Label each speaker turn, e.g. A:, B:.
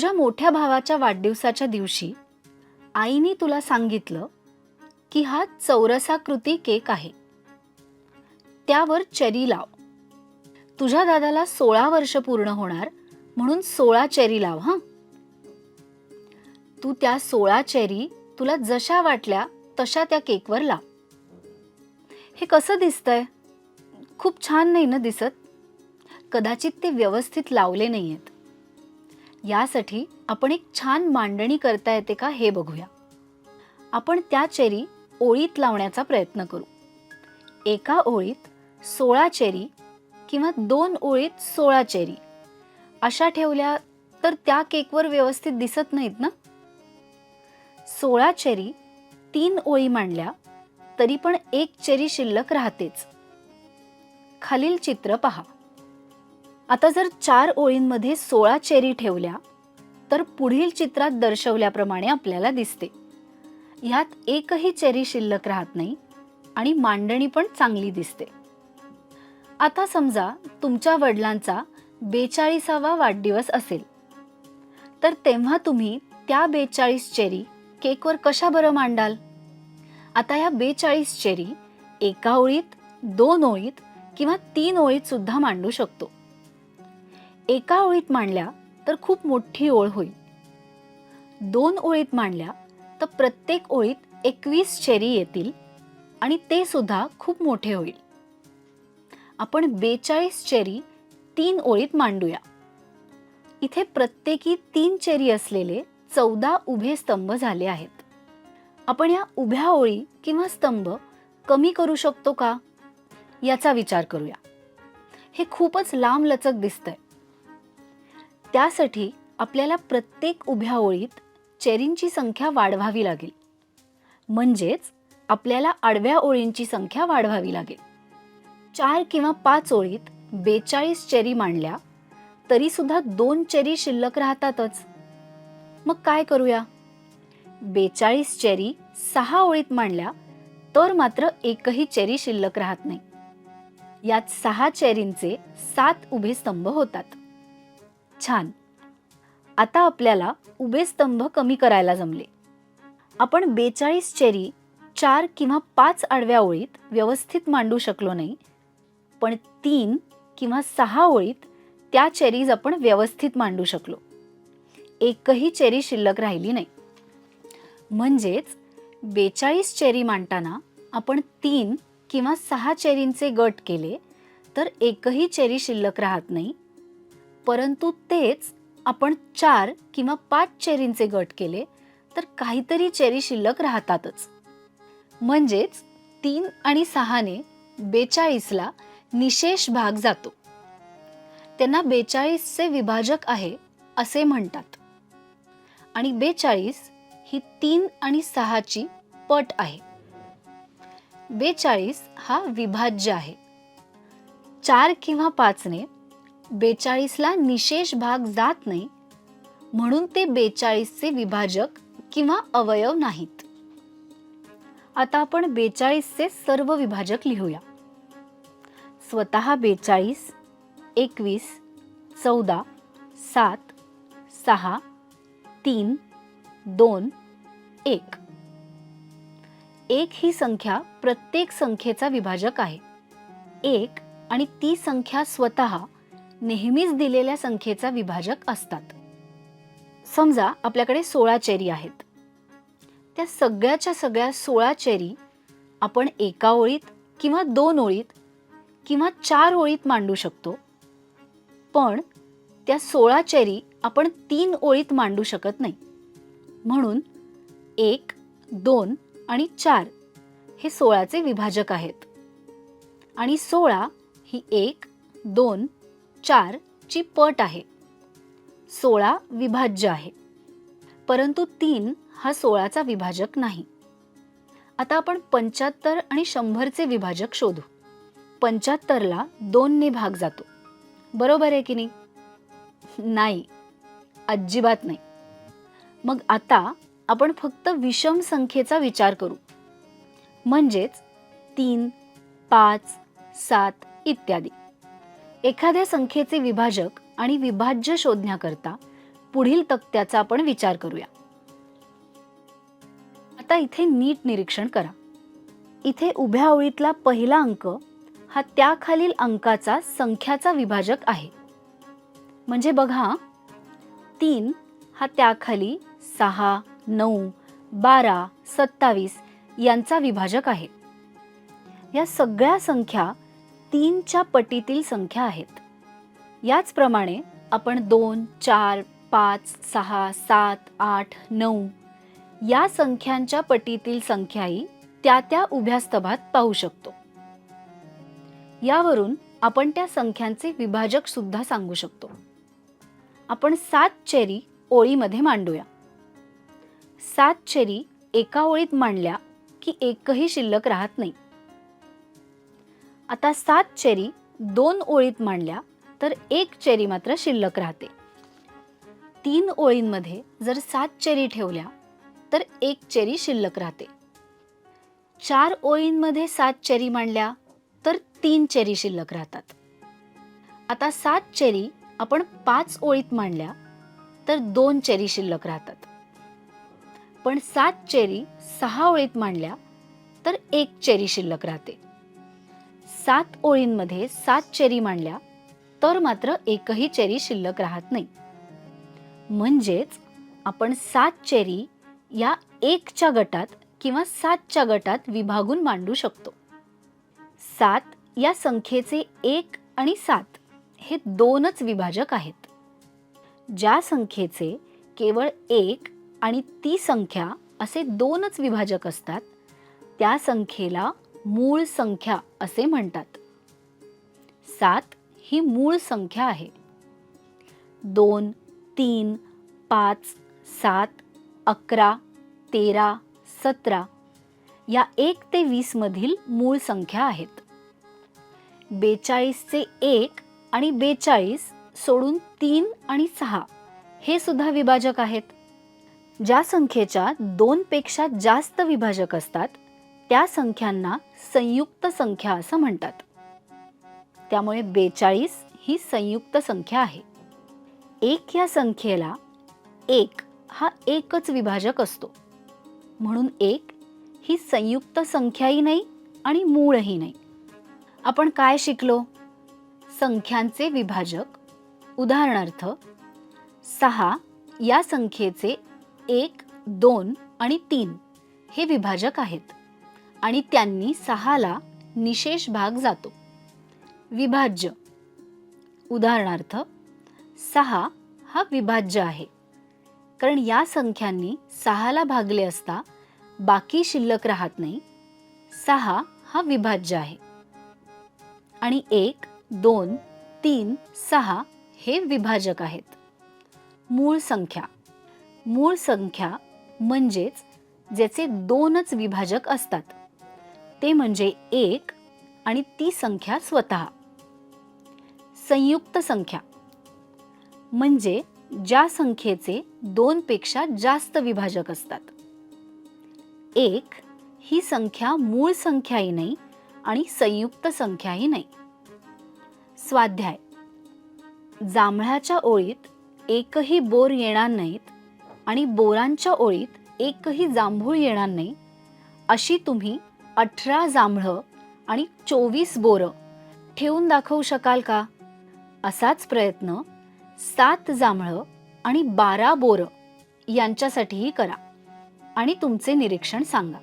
A: तुझ्या मोठ्या भावाच्या वाढदिवसाच्या दिवशी आईने तुला सांगितलं की हा चौरसाकृती केक आहे. त्यावर चेरी लाव. तुझ्या दादाला सोळा वर्ष पूर्ण होणार म्हणून सोळा चेरी लाव हां. तू त्या सोळा चेरी तुला जशा वाटल्या तशा त्या केकवर लाव. हे कसं दिसतंय? खूप छान नाही ना दिसत? कदाचित ते व्यवस्थित लावले नाही आहेत यासाठी आपण एक छान मांडणी करता येते का हे बघूया. आपण त्या चेरी ओळीत लावण्याचा प्रयत्न करू. एका ओळीत सोळा चेरी किंवा दोन ओळीत सोळा चेरी. अशा ठेवल्या तर त्या केकवर व्यवस्थित दिसत नाहीत ना? सोळा चेरी तीन ओळी मांडल्या तरी पण एक चेरी शिल्लक राहतेच. खालील चित्र पहा. आता जर चार ओळींमध्ये सोळा चेरी ठेवल्या तर पुढील चित्रात दर्शवल्याप्रमाणे आपल्याला दिसते. ह्यात एकही चेरी शिल्लक राहत नाही आणि मांडणी पण चांगली दिसते. आता समजा तुमच्या वडिलांचा बेचाळीसावा वाढदिवस असेल. तर तेव्हा तुम्ही त्या बेचाळीस चेरी केकवर कशा बरं मांडाल? आता या बेचाळीस चेरी एका ओळीत दोन ओळीत किंवा तीन ओळीत सुद्धा मांडू शकतो. एका ओळीत मांडल्या तर खूप मोठी ओळ होईल. दोन ओळीत मांडल्या तर प्रत्येक ओळीत एकवीस चेरी येतील आणि ते सुद्धा खूप मोठे होईल. आपण बेचाळीस चेरी तीन ओळीत मांडूया. इथे प्रत्येकी तीन चेरी असलेले चौदा उभे स्तंभ झाले आहेत. आपण या उभ्या ओळी किंवा स्तंभ कमी करू शकतो का? याचा विचार करूया. हे खूपच लांबलचक दिसतंय. त्यासाठी आपल्याला प्रत्येक उभ्या ओळीत चेरींची संख्या वाढवावी लागेल. म्हणजेच आपल्याला आडव्या ओळींची संख्या वाढवावी लागेल. चार किंवा पाच ओळीत बेचाळीस चेरी मांडल्या तरीसुद्धा दोन चेरी शिल्लक राहतातच. मग काय करूया? बेचाळीस चेरी सहा ओळीत मांडल्या तर मात्र एकही चेरी शिल्लक राहत नाही. यात सहा चेरींचे सात उभे स्तंभ होतात. छान. आता आपल्याला उभे स्तंभ कमी करायला जमले. आपण बेचाळीस चेरी चार किंवा पाच आडव्या ओळीत व्यवस्थित मांडू शकलो नाही पण तीन किंवा सहा ओळीत त्या चेरीज आपण व्यवस्थित मांडू शकलो. एकही चेरी शिल्लक राहिली नाही. म्हणजेच बेचाळीस चेरी मांडताना आपण तीन किंवा सहा चेरींचे गट केले तर एकही चेरी शिल्लक राहत नाही परंतु तेच आपण चार किंवा पाच चेरींचे गट केले तर काहीतरी चेरी शिल्लक राहतातच. म्हणजेच तीन आणि सहाने बेचाळीसला निशेष भाग जातो. त्यांना बेचाळीसचे विभाजक आहे असे म्हणतात. आणि बेचाळीस ही तीन आणि सहाची पट आहे. बेचाळीस हा विभाज्य आहे. चार किंवा पाचने बेचाळीसला निशेष भाग जात नाही म्हणून ते बेचाळीसचे विभाजक किंवा अवयव नाहीत. आता आपण बेचाळीसचे सर्व विभाजक लिहूया. स्वतः बेचाळीस एकवीस चौदा सात सहा तीन दोन एक. एक ही संख्या प्रत्येक संख्येचा विभाजक आहे. एक आणि ती संख्या स्वतः नेहमीच दिलेल्या संख्येचा विभाजक असतात. समजा आपल्याकडे सोळा चेरी आहेत. त्या सगळ्याच्या सगळ्या सोळा चेरी आपण एका ओळीत किंवा दोन ओळीत किंवा चार ओळीत मांडू शकतो. पण त्या सोळा चेरी आपण तीन ओळीत मांडू शकत नाही. म्हणून एक दोन आणि चार हे सोळाचे विभाजक आहेत. आणि सोळा ही एक दोन चार ची पट आहे. सोळा विभाज्य आहे. परंतु तीन हा सोळाचा विभाजक नाही. आता आपण पंच्याहत्तर आणि शंभरचे विभाजक शोधू. पंच्याहत्तरला दोनने भाग जातो. बरोबर आहे की नाही? नाही. अजिबात नाही. मग आता आपण फक्त विषम संख्येचा विचार करू. म्हणजेच तीन पाच सात इत्यादी. एखाद्या संख्येचे विभाजक आणि विभाज्य शोधण्याकरता पुढील तक्त्याचा आपण विचार करूया. आता इथे नीट निरीक्षण करा. इथे उभ्या ओळीतला पहिला अंक हा त्याखालील अंकाचा संख्याचा विभाजक आहे. म्हणजे बघा तीन हा त्याखाली सहा नऊ बारा सत्तावीस यांचा विभाजक आहे. या सगळ्या संख्या तीनच्या पटीतील संख्या आहेत. याचप्रमाणे आपण दोन चार पाच सहा सात आठ नऊ या संख्यांच्या पटीतील संख्याही त्या त्या उभ्या स्तभात पाहू शकतो. यावरून आपण त्या संख्यांचे विभाजक सुद्धा सांगू शकतो. आपण सात चेरी ओळीमध्ये मांडूया. सात चेरी एका ओळीत मांडल्या की एकही शिल्लक राहत नाही. आता सात चेरी दोन ओळीत मांडल्या तर एक चेरी मात्र शिल्लक राहते. तीन ओळींमध्ये जर सात चेरी ठेवल्या तर एक चेरी शिल्लक राहते. चार ओळींमध्ये सात चेरी मांडल्या तर तीन चेरी शिल्लक राहतात. आता सात चेरी आपण पाच ओळीत मांडल्या तर दोन चेरी शिल्लक राहतात. पण सात चेरी सहा ओळीत मांडल्या तर एक चेरी शिल्लक राहते. सात ओळींमध्ये सात चेरी मांडल्या तर मात्र एकही चेरी शिल्लक राहत नाही. म्हणजेच आपण सात चेरी या एकच्या गटात किंवा सातच्या गटात विभागून मांडू शकतो. सात या संख्येचे एक आणि सात हे दोनच विभाजक आहेत. ज्या संख्येचे केवळ एक आणि ती संख्या असे दोनच विभाजक असतात त्या संख्येला मूळ संख्या असे म्हणतात. सात ही मूळ संख्या आहे. दोन तीन पाच सात अकरा तेरा सतरा या एक ते वीसमधील मूळ संख्या आहेत. बेचाळीसचे एक आणि बेचाळीस सोडून तीन आणि सहा हे सुद्धा विभाजक आहेत. ज्या संख्येच्या दोनपेक्षा जास्त विभाजक असतात त्या संख्यांना संयुक्त संख्या असं म्हणतात. त्यामुळे बेचाळीस ही संयुक्त संख्या आहे. एक या संख्येला एक हा एकच विभाजक असतो. म्हणून एक ही संयुक्त संख्याही नाही आणि मूळही नाही. आपण काय शिकलो? संख्यांचे विभाजक उदाहरणार्थ सहा या संख्येचे एक दोन आणि तीन हे विभाजक आहेत. आणि त्यांनी सहाला निशेष भाग जातो. विभाज्य. उदाहरणार्थ सहा हा विभाज्य आहे. कारण या संख्यांनी सहाला भागले असता बाकी शिल्लक राहत नाही. सहा हा विभाज्य आहे. आणि एक दोन तीन सहा हे विभाजक आहेत. मूळ संख्या. मूळ संख्या म्हणजेच ज्याचे दोनच विभाजक असतात. ते म्हणजे एक आणि ती संख्या स्वतः. संयुक्त संख्या. म्हणजे ज्या संख्येचे दोनपेक्षा जास्त विभाजक असतात. एक ही संख्या मूळ संख्याही नाही आणि संयुक्त संख्याही नाही. स्वाध्याय. जांभळाच्या ओळीत एकही बोर येणार नाहीत आणि बोरांच्या ओळीत एकही जांभूळ येणार नाही अशी तुम्ही अठरा जांभळं आणि चोवीस बोरं ठेवून दाखवू शकाल का? असाच प्रयत्न सात जांभळं आणि बारा बोरं यांच्यासाठीही करा आणि तुमचे निरीक्षण सांगा.